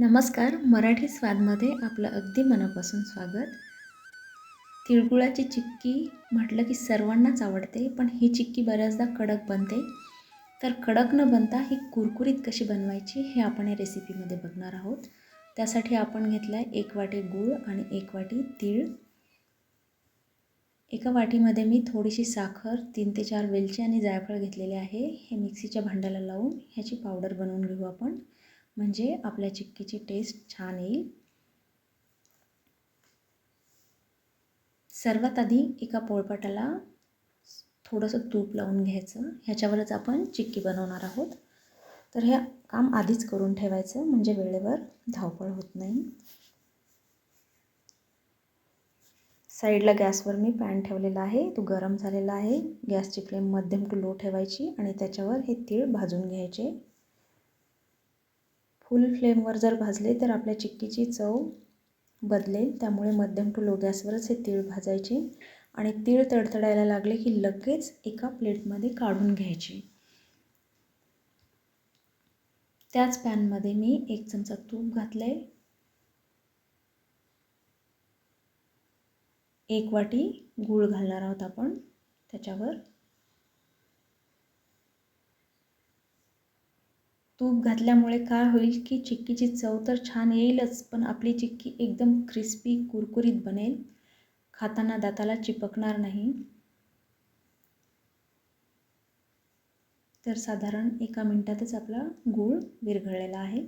नमस्कार मराठी स्वादमध्ये आपलं अगदी मनापासून स्वागत. तिळगुळाची चिक्की म्हटलं की सर्वांनाच आवडते पण ही चिक्की बऱ्याचदा कडक बनते. तर कडक न बनता ही कुरकुरीत कशी बनवायची हे आपण या रेसिपीमध्ये बघणार आहोत. त्यासाठी आपण घेतला आहे एक वाटी गूळ आणि एक वाटी तीळ. एका वाटीमध्ये मी थोडीशी साखर तीन ते चार वेलची आणि जायफळ घेतलेले आहे. हे मिक्सीच्या भांड्याला लावून ह्याची पावडर बनवून घेऊ आपण. म्हणजे आपल्या चिक्कीची टेस्ट छान येईल. सर्वात आधी एका पोळपाटाला थोडंसं तूप लावून घ्यायचं. ह्याच्यावरच आपण चिक्की बनवणार आहोत. तर हे काम आधीच करून ठेवायचं म्हणजे वेळेवर धावपळ होत नाही. साईडला गॅसवर मी पॅन ठेवलेला आहे तो गरम झालेला आहे. गॅसची फ्लेम मध्यम टू लो ठेवायची आणि त्याच्यावर हे तीळ भाजून घ्यायचे. फुल फ्लेमवर जर भाजले तर आपल्या चिक्कीची चव बदलेल. त्यामुळे मध्यम टू लो गॅसवरच हे तीळ भाजायचे आणि तीळ तडतडायला लागले की लगेच एका प्लेटमध्ये काढून घ्यायचे. त्याच पॅनमध्ये मी एक चमचा तूप घातलं आहे एक वाटी गूळ घालणार आहोत आपण. त्याच्यावर तूप घातल्यामुळे काय होईल की चिक्कीची चव तर छान येईलच पण आपली चिक्की एकदम क्रिस्पी कुरकुरीत बनेल. खाताना दाताला चिपकणार नाही. तर साधारण एका मिनटातच आपला गूळ विरघळलेला आहे.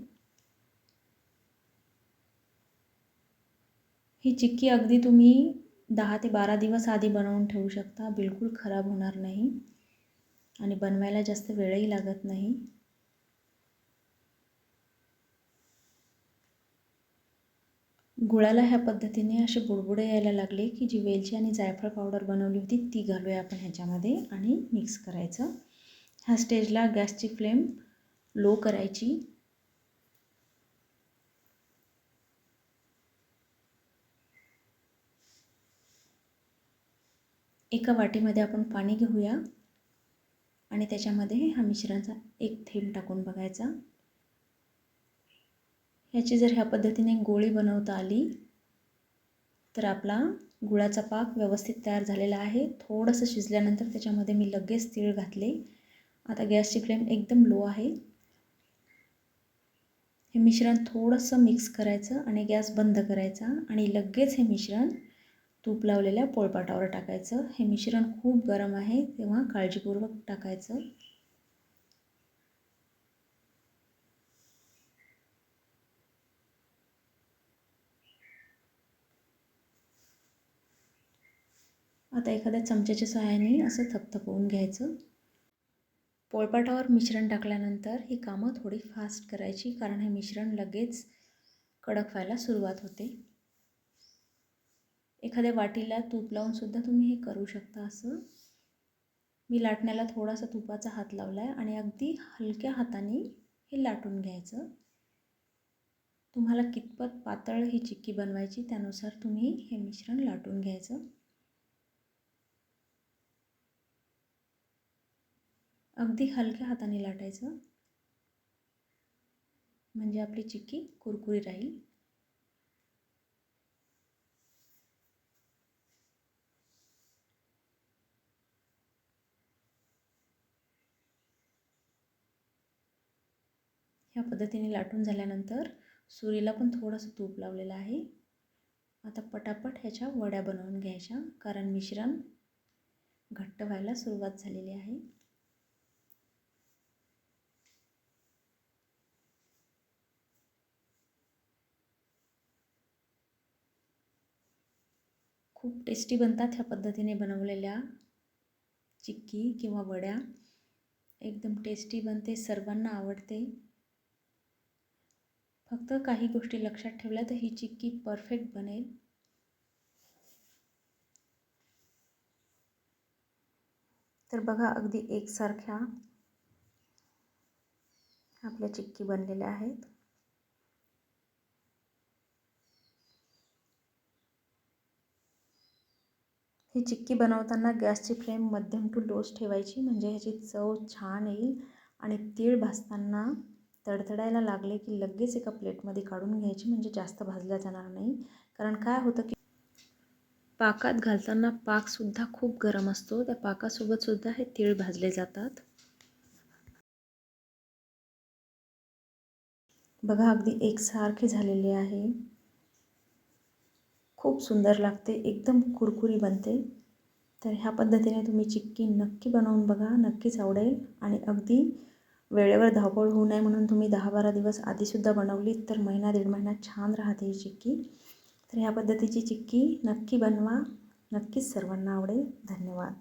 ही चिक्की अगदी तुम्ही दहा ते बारा दिवस आधी बनवून ठेवू शकता. बिलकुल खराब होणार नाही. आणि बनवायला जास्त वेळही लागत नाही. गुळाला ह्या पद्धतीने असे बुडबुडे यायला लागले की जी वेलची आणि जायफळ पावडर बनवली होती ती घालूया आपण ह्याच्यामध्ये आणि मिक्स करायचं. ह्या स्टेजला गॅसची फ्लेम लो करायची. एका वाटीमध्ये आपण पाणी घेऊया आणि त्याच्यामध्ये हा मिश्रणाचा एक थेंब टाकून बघायचा. ह्याची जर ह्या पद्धतीने गोळी बनवता आली तर आपला गुळाचा पाक व्यवस्थित तयार झालेला आहे. थोडंसं शिजल्यानंतर त्याच्यामध्ये मी लगेच तीळ घातले. आता गॅसची फ्लेम एकदम लो आहे. हे मिश्रण थोडंसं मिक्स करायचं आणि गॅस बंद करायचा आणि लगेच हे मिश्रण तूप लावलेल्या पोळपाटावर टाकायचं. हे मिश्रण खूप गरम आहे तेव्हा काळजीपूर्वक टाकायचं. आता एखाद्या चमच्याच्या सहाय्याने असं थपथपवून घ्यायचं. पोळपाटावर मिश्रण टाकल्यानंतर ही कामं थोडी फास्ट करायची कारण हे मिश्रण लगेच कडक व्हायला सुरुवात होते. एखाद्या वाटीला तूप लावूनसुद्धा तुम्ही हे करू शकता असं. मी लाटण्याला थोडासा तुपाचा हात लावला आहे आणि अगदी हलक्या हाताने हे लाटून घ्यायचं. तुम्हाला कितपत पातळ ही चिक्की बनवायची त्यानुसार तुम्ही हे मिश्रण लाटून घ्यायचं. अगदी हलक्या हाताने लाटायचं. म्हणजे आपली चिक्की कुरकुरी राहील. ह्या पद्धतीने लाटून झाल्यानंतर सुरीला पण थोडंसं तूप लावलेलं आहे. आता पटापट ह्याच्या वड्या बनवून घ्यायच्या कारण मिश्रण घट्ट व्हायला सुरुवात झालेली आहे. खूप टेस्टी बनतात ह्या पद्धतीने बनवलेल्या चिक्की किंवा वड्या. एकदम टेस्टी बनते सर्वांना आवडते. फक्त काही गोष्टी लक्षात ठेवल्या तर ही चिक्की परफेक्ट बनेल. तर बघा अगदी एकसारख्या आपल्या चिक्की बनलेल्या आहेत. ही चिक्की बनवताना गॅसची फ्लेम मध्यम टू लोच ठेवायची. म्हणजे ह्याची चव छान येईल आणि तीळ भाजताना तडतडायला लागले की लगेच एका प्लेटमध्ये काढून घ्यायची. म्हणजे जास्त भाजल्या जाणार नाही. कारण काय होतं की पाकात घालताना पाकसुद्धा खूप गरम असतो. त्या पाकासोबतसुद्धा हे तीळ भाजले जातात. बघा अगदी एकसारखे झालेले आहे. खूप सुंदर लागते एकदम कुरकुरी बनते. तर ह्या पद्धतीने तुम्ही चिक्की नक्की बनवून बघा नक्कीच आवडेल आणि अगदी वेळेवर धावपळ होऊ नये म्हणून तुम्ही दहा बारा दिवस आधीसुद्धा बनवली तर महिना दीड महिना छान राहते ही चिक्की. तर ह्या पद्धतीची चिक्की नक्की बनवा नक्कीच सर्वांना आवडेल. धन्यवाद.